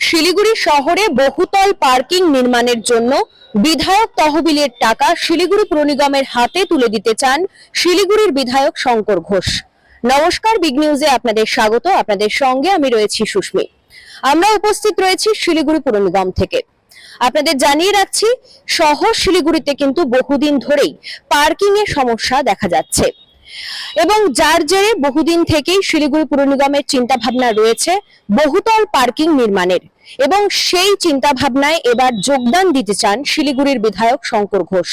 শিলিগুড়ি শহরে বহুতল পার্কিং নির্মাণের জন্য বিধায়ক তহবিলের টাকা শিলিগুড়ি পুর নিগমের হাতে তুলে দিতে চান শিলিগুড়ির বিধায়ক শঙ্কর ঘোষ। নমস্কার, বিগ নিউজে আপনাদের স্বাগত। আপনাদের সঙ্গে আমি রয়েছি সুস্মি। আমরা উপস্থিত রয়েছি শিলিগুড়ি পুর নিগম থেকে। আপনাদের জানিয়ে রাখছি, শহর শিলিগুড়িতে কিন্তু বহুদিন ধরেই পার্কিং এর সমস্যা দেখা যাচ্ছে। এবং যার জেরে বহুদিন থেকেই শিলিগুড়ি পুর নিগমের চিন্তা ভাবনা রয়েছে বহুতল পার্কিং নির্মাণের। এবং সেই চিন্তা ভাবনায় এবার যোগদান দিতে চান শিলিগুড়ির বিধায়ক শঙ্কর ঘোষ।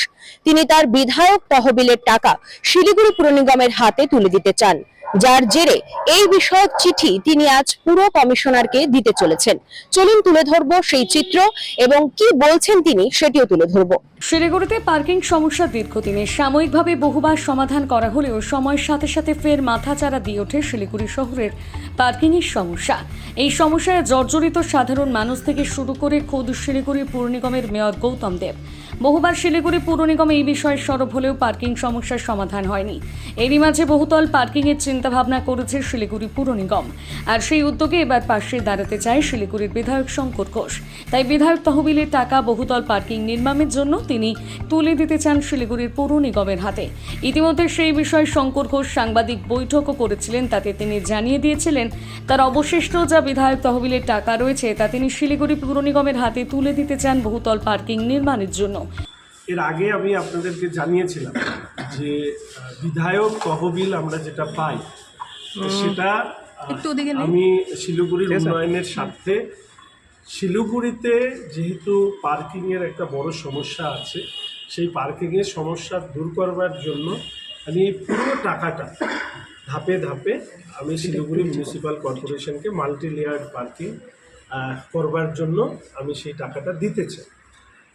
তিনি তার বিধায়ক তহবিলের টাকা শিলিগুড়ি পুর নিগমের হাতে তুলে দিতে চান, যার জেরে এই বিষয়ক চিঠি তিনি আজ পুরো কমিশনারকে দিতে চলেছেন। চলুন তুলে ধরবো সেই চিত্র এবং কি বলছেন তিনি সেটিও তুলে ধরবো। শিলিগুড়িতে পার্কিং সমস্যা দীর্ঘদিনের সাময়িকভাবে বহুবার সমাধান করা হলেও সময়ের সাথে সাথে ফের মাথাচাড়া দিয়ে ওঠে শিলিগুড়ি শহরের পার্কিংয়ের সমস্যা। এই সমস্যায় জর্জরিত সাধারণ মানুষ থেকে শুরু করে খোদ শিলিগুড়ি পৌর নিগমের মেয়র গৌতম দেব। বহুবার শিলিগুড়ি পৌর নিগম এই বিষয়ে সরব হলেও পার্কিং সমস্যার সমাধান হয়নি। এরই মাঝে বহুতল পার্কিংয়ের চিন্তাভাবনা করেছে শিলিগুড়ি পুর নিগম। আর সেই উদ্যোগে এবার পাশে দাঁড়াতে চায় শিলিগুড়ির বিধায়ক শঙ্কর ঘোষ। তাই বিধায়ক তহবিলের টাকা বহুতল পার্কিং নির্মাণের জন্য তিনি তুলে দিতে চান শিলিগুড়ির পৌর নিগমের হাতে। ইতিমধ্যে সেই বিষয়ে শঙ্কর ঘোষ সাংবাদিক বৈঠকও করেছিলেন তাতে তিনি জানিয়ে দিয়েছিলেন তার অবশিষ্ট যা বিধায়ক তহবিলের টাকা রয়েছে তা তিনি শিলিগুড়ি পৌর নিগমের হাতে তুলে দিতে চান বহুতল পার্কিং নির্মাণের জন্য। এর আগে আমি আপনাদেরকে জানিয়েছিলাম যে বিধায়ক তহবিল আমরা যেটা পাই সেটা আমি শিলিগুড়ির উন্নয়নের স্বার্থে শিলিগুড়িতে যেহেতু পার্কিংয়ের একটা বড় সমস্যা আছে, সেই পার্কিংয়ের সমস্যা দূর করবার জন্য আমি এই পুরো টাকাটা ধাপে ধাপে আমি শিলিগুড়ি মিউনিসিপ্যাল কর্পোরেশনকে মাল্টি লেয়ার পার্কিং করবার জন্য আমি সেই টাকাটা দিতে চাই।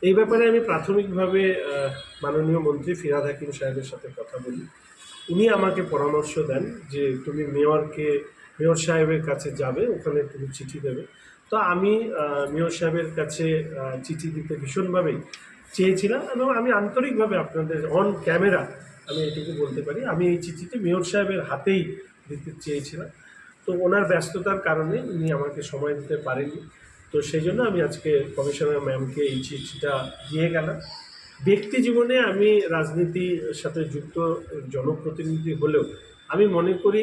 এই ব্যাপারে আমি প্রাথমিকভাবে মাননীয় মন্ত্রী ফিরাদ হাকিম সাহেবের সাথে কথা বলি। উনি আমাকে পরামর্শ দেন যে তুমি মেয়রকে মেয়র সাহেবের কাছে যাবে, ওখানে তুমি চিঠি দেবে। তো আমি মেয়র সাহেবের কাছে চিঠি দিতে ভীষণভাবেই চেয়েছিলাম এবং আমি আন্তরিকভাবে আপনাদের অন ক্যামেরা আমি এটুকু বলতে পারি, আমি এই চিঠিটি মেয়র সাহেবের হাতেই দিতে চেয়েছিলাম। তো ওনার ব্যস্ততার কারণে উনি আমাকে সময় দিতে পারেননি। তো সেই জন্য আমি আজকে কমিশনার ম্যামকে এই চিঠিটা দিয়ে গেলাম। ব্যক্তি জীবনে আমি রাজনীতির সাথে যুক্ত জনপ্রতিনিধি হলেও আমি মনে করি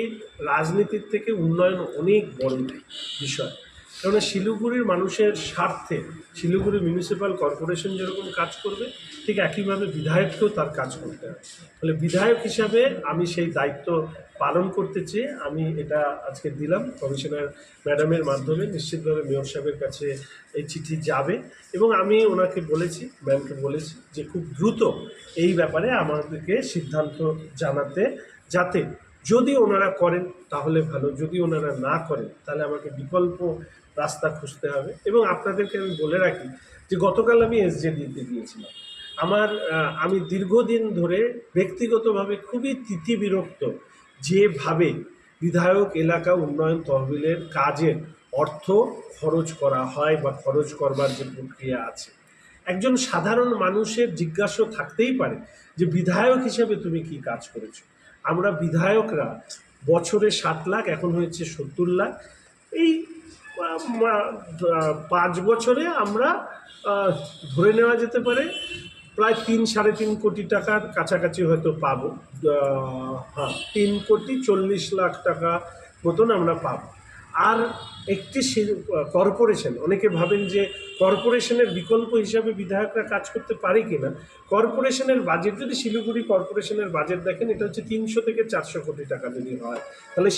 রাজনীতির থেকে উন্নয়ন অনেক বড় বিষয়। কেননা শিলিগুড়ির মানুষের স্বার্থে শিলিগুড়ি মিউনিসিপ্যাল কর্পোরেশন যেরকম কাজ করবে, ঠিক একইভাবে বিধায়ককেও তার কাজ করতে হবে। ফলে বিধায়ক হিসাবে আমি সেই দায়িত্ব পালন করতে চেয়ে আমি এটা আজকে দিলাম। কমিশনার ম্যাডামের মাধ্যমে নিশ্চিতভাবে মেয়র সাহেবের কাছে এই চিঠি যাবে এবং আমি ওনাকে বলেছি, ম্যামকে বলেছি যে খুব দ্রুত এই ব্যাপারে আমাদেরকে সিদ্ধান্ত জানাতে, যাতে যদি ওনারা করেন, তাহলে ভালো। যদি ওনারা না করেন, তাহলে আমাকে বিকল্প রাস্তা খুঁজতে হবে। এবং আপনাদেরকে আমি বলে রাখি যে, গতকাল আমি এসজে দিতে গিয়েছিলাম। আমার আমি দীর্ঘদিন ধরে ব্যক্তিগতভাবে খুবই তিথি বিরক্ত যেভাবে বিধায়ক এলাকা উন্নয়ন তহবিলের কাজে অর্থ খরচ করা হয় বা খরচ করবার যে প্রক্রিয়া আছে। একজন সাধারণ মানুষের জিজ্ঞাসা থাকতেই পারে যে, বিধায়ক হিসেবে তুমি কি কাজ করেছ? আমরা বিধায়করা বছরে সাত লাখ, এখন হয়েছে সত্তর লাখ। এই পাঁচ বছরে আমরা ধরে নেওয়া যেতে পারে প্রায় তিন, সাড়ে তিন কোটি টাকার কাছাকাছি হয়তো পাব। হ্যাঁ তিন কোটি চল্লিশ লাখ টাকা মতন আমরা পাব। আর একটি কর্পোরেশন। অনেকে ভাবেন যে কর্পোরেশনের বিকল্প হিসাবে বিধায়করা কাজ করতে পারে কি না কর্পোরেশনের বাজেট, যদি শিলিগুড়ি কর্পোরেশনের বাজেট দেখেন, এটা হচ্ছে তিনশো থেকে চারশো কোটি টাকা যদি হয়, তাহলে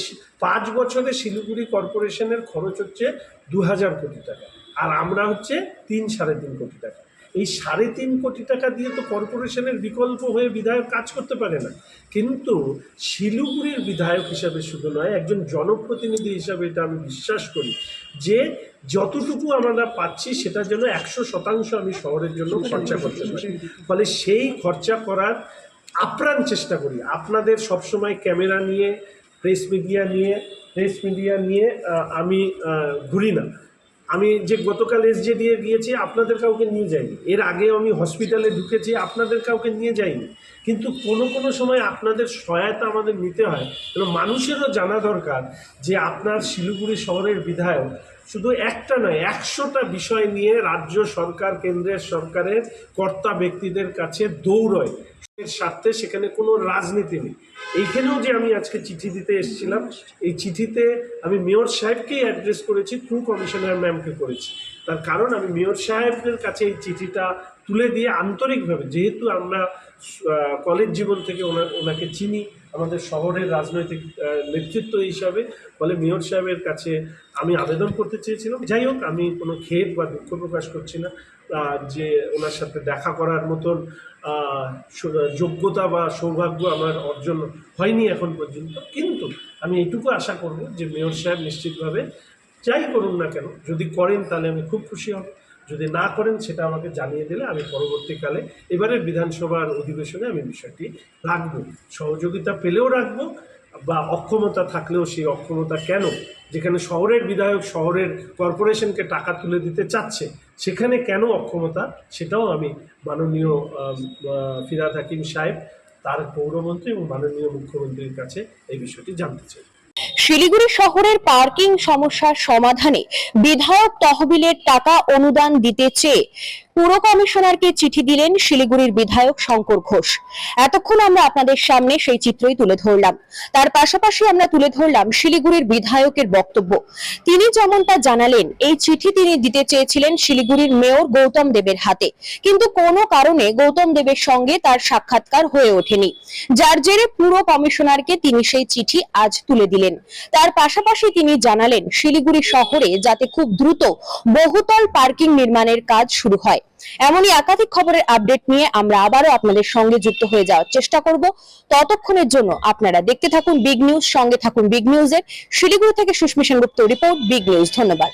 পাঁচ বছরে শিলিগুড়ি কর্পোরেশনের খরচ হচ্ছে দু হাজার কোটি টাকা। আর আমরা হচ্ছে তিন সাড়ে তিন কোটি টাকা। এই সাড়ে তিন কোটি টাকা দিয়ে তো কর্পোরেশনের বিকল্প হয়ে বিধায়ক কাজ করতে পারে না। কিন্তু শিলিগুড়ির বিধায়ক হিসাবে শুধু নয়, একজন জনপ্রতিনিধি হিসাবে এটা আমি বিশ্বাস করি যে যতটুকু আমরা পাচ্ছি সেটার জন্য একশো শতাংশ আমি শহরের জন্য খরচা করতে পারি। ফলে সেই খরচা করার আপ্রাণ চেষ্টা করি। আপনাদের সবসময় ক্যামেরা নিয়ে, প্রেস মিডিয়া নিয়ে, প্রেস মিডিয়া নিয়ে আমি ঘুরি না। আমি যে গতকাল এস এসজে দিয়ে গিয়েছি, আপনাদের কাউকে নিয়ে যাইনি। এর আগে আমি হসপিটালে ঢুকেছি, আপনাদের কাউকে নিয়ে যাইনি। কিন্তু কোনো কোনো সময় আপনাদের সহায়তা আমাদের নিতে হয়। এবং মানুষেরও জানা দরকার যে আপনার শিলিগুড়ি শহরের বিধায়ক শুধু একটা নয়, একশোটা বিষয় নিয়ে রাজ্য সরকার, কেন্দ্রের সরকারের কর্তা ব্যক্তিদের কাছে দৌড়য়। এর স্বার্থে সেখানে কোনো রাজনীতি নেই। এইখানেও যে আমি আজকে চিঠি দিতে এসেছিলাম, এই চিঠিতে আমি মেয়র সাহেবকেই অ্যাড্রেস করেছি থ্রু কমিশনার ম্যামকে করেছি। তার কারণ আমি মেয়র সাহেবের কাছে এই চিঠিটা তুলে দিয়ে আন্তরিকভাবে, যেহেতু আমরা কলেজ জীবন থেকে ওনার ওনাকে চিনি, আমাদের শহরের রাজনৈতিক নেতৃত্ব হিসাবে, ফলে মেয়র সাহেবের কাছে আমি আবেদন করতে চেয়েছিলাম। যাই হোক, আমি কোনো খেদ বা দুঃখ প্রকাশ করছি না। যে ওনার সাথে দেখা করার মতন যোগ্যতা বা সৌভাগ্য আমার অর্জন হয়নি এখন পর্যন্ত। কিন্তু আমি এইটুকু আশা করব যে মেয়র সাহেব নিশ্চিতভাবে যাই করুন না কেন, যদি করেন তাহলে আমি খুব খুশি হব। যদি না করেন সেটা আমাকে জানিয়ে দিলে আমি পরবর্তীকালে এবারের বিধানসভার অধিবেশনে আমি বিষয়টি রাখব। সহযোগিতা পেলেও রাখব বা অক্ষমতা থাকলেও সেই অক্ষমতা কেন? যেখানে শহরের বিধায়ক শহরের কর্পোরেশনকে টাকা তুলে দিতে চাচ্ছে, সেখানে কেন অক্ষমতা? সেটাও আমি মাননীয় ফিরাদ হাকিম সাহেব, তার পৌরমন্ত্রী এবং মাননীয় মুখ্যমন্ত্রীর কাছে এই বিষয়টি জানতে চাই। শিলিগুড়ি শহরের পার্কিং সমস্যার সমাধানে বিধায়ক তহবিলের টাকা অনুদান দিতে চেয়ে পুর কমিশনারকে চিঠি দিলেন শিলিগুড়ির বিধায়ক শঙ্কর ঘোষ। এতক্ষণ আমরা আপনাদের সামনে সেই চিত্রই তুলে ধরলাম। তার পাশাপাশি আমরা তুলে ধরলাম শিলিগুড়ির বিধায়কের বক্তব্য। তিনি যেমনটা জানালেন, এই চিঠি তিনি দিতে চেয়েছিলেন শিলিগুড়ির মেয়র গৌতম দেবের হাতে। কিন্তু কোনো কারণে গৌতম দেবের সঙ্গে তার সাক্ষাৎকার হয়ে ওঠেনি। যার জেরে পুর কমিশনারকে তিনি সেই চিঠি আজ তুলে দিলেন। তার পাশাপাশি তিনি জানালেন, শিলিগুড়ি শহরে যাতে খুব দ্রুত বহুতল পার্কিং নির্মাণের কাজ শুরু হয়। এমনই একাধিক খবরের আপডেট নিয়ে আমরা আবারও আপনাদের সঙ্গে যুক্ত হয়ে যাওয়ার চেষ্টা করব। ততক্ষণের জন্য আপনারা দেখতে থাকুন বিগ নিউজ সঙ্গে থাকুন বিগ নিউজের শিলিগুড়ি থেকে Susmishan Sengupta report big news ধন্যবাদ।